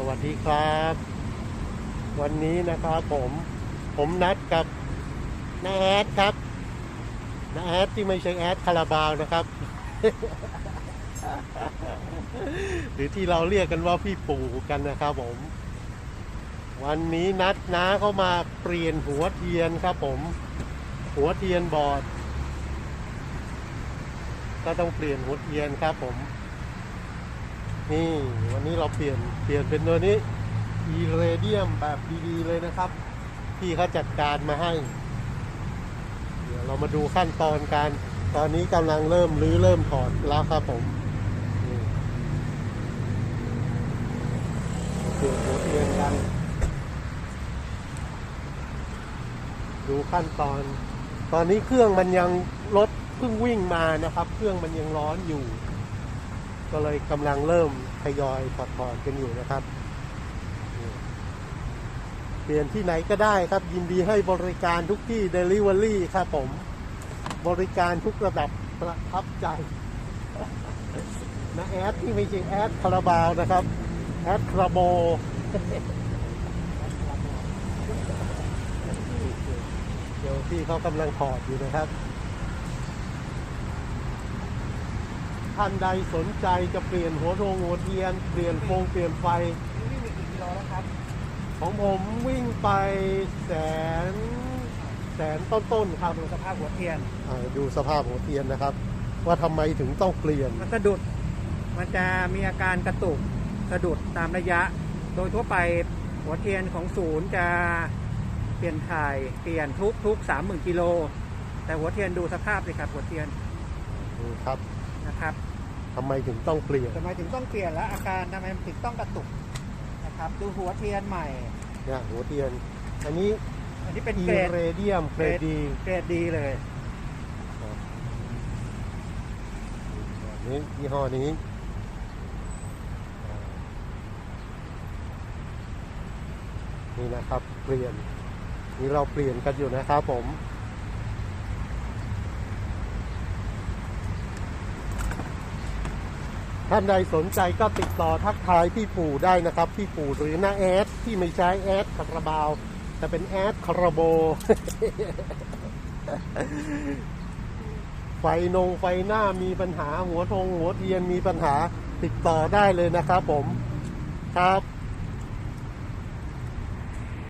สวัสดีครับ วันนี้นะครับผมผมนัดกับน้าแอดครับน้าแอดที่ไม่ใช่แอดคาราบาวนะครับ หรือที่เราเรียกกันว่าพี่ปู่กันนะครับผม วันนี้นัดน้าเข้ามาเปลี่ยนหัวเทียนครับผม หัวเทียนบอด ก็ต้องเปลี่ยนหัวเทียนครับผม นี่วันนี้เราเปลี่ยนเปลี่ยนเป็นตัวนี้อีเรเดียมแบบดีๆเลยนะครับ พี่เขาจัดการมาให้ เดี๋ยวเรามาดูขั้นตอนการ ตอนนี้กำลังเริ่มรื้อเริ่มถอดแล้วครับผมเปลี่ยนหัวเทียนกัน ดูขั้นตอน ตอนนี้เครื่องมันยังรถเพิ่งวิ่งมานะครับ เครื่องมันยังร้อนอยู่ ก็เลยกำลังเริ่มทยอยถอดถอดกันอยู่นะครับ เปลี่ยนที่ไหนก็ได้ครับ ยินดีให้บริการทุกที่ Delivery ครับผม บริการทุกระดับประทับใจนะแอดที่ไม่ใช่แอดคาราบาวนะครับ แอดคาราโบเดี๋ยวพี่เขากำลังถอดอยู่นะครับ ท่านใดสนใจจะเปลี่ยนหัวโรงหัวเทียน เปลี่ยนโฟงเปลี่ยนไฟนี่มีกี่กิโลแล้วครับของผมวิ่งไปแสนแสนต้นๆครับดูสภาพหัวเทียนอ่าดูสภาพหัวเทียนนะครับ ว่าทำไมถึงต้องเปลี่ยน มันสะดุดมันจะมีอาการกระตุกสะดุดตามระยะ โดยทั่วไปหัวเทียนของศูนย์จะเปลี่ยนถ่ายเปลี่ยนทุกทุกสามหมื่นกิโลแต่หัวเทียนดูสภาพเลยครับหัวเทียน ครับ นะครับทำไมถึงต้องเปลี่ยนทำไมถึงต้องเปลี่ยนแล้วอาการทำไมมันถึงต้องกระตุกนะครับดูหัวเทียนใหม่เนี่ยหัวเทียน อันนี้อันนี้เป็นอีเกรดเรเดียมเกรดดีเกรดดีเลยนี้ยี่ห้อนี้นี่นะครับเปลี่ยนนี่เราเปลี่ยนกันอยู่นะครับผม ท่านใดสนใจก็ติดต่อทักทายพี่ปู่ได้นะครับ พี่ปู่หรือน้าแอดที่ไม่ใช้แอดคาราบาว แต่เป็นแอดคาราโบ ไฟนงไฟหน้ามีปัญหาหัวทงหัวเทียนมีปัญหาติดต่อได้เลยนะครับผมครับ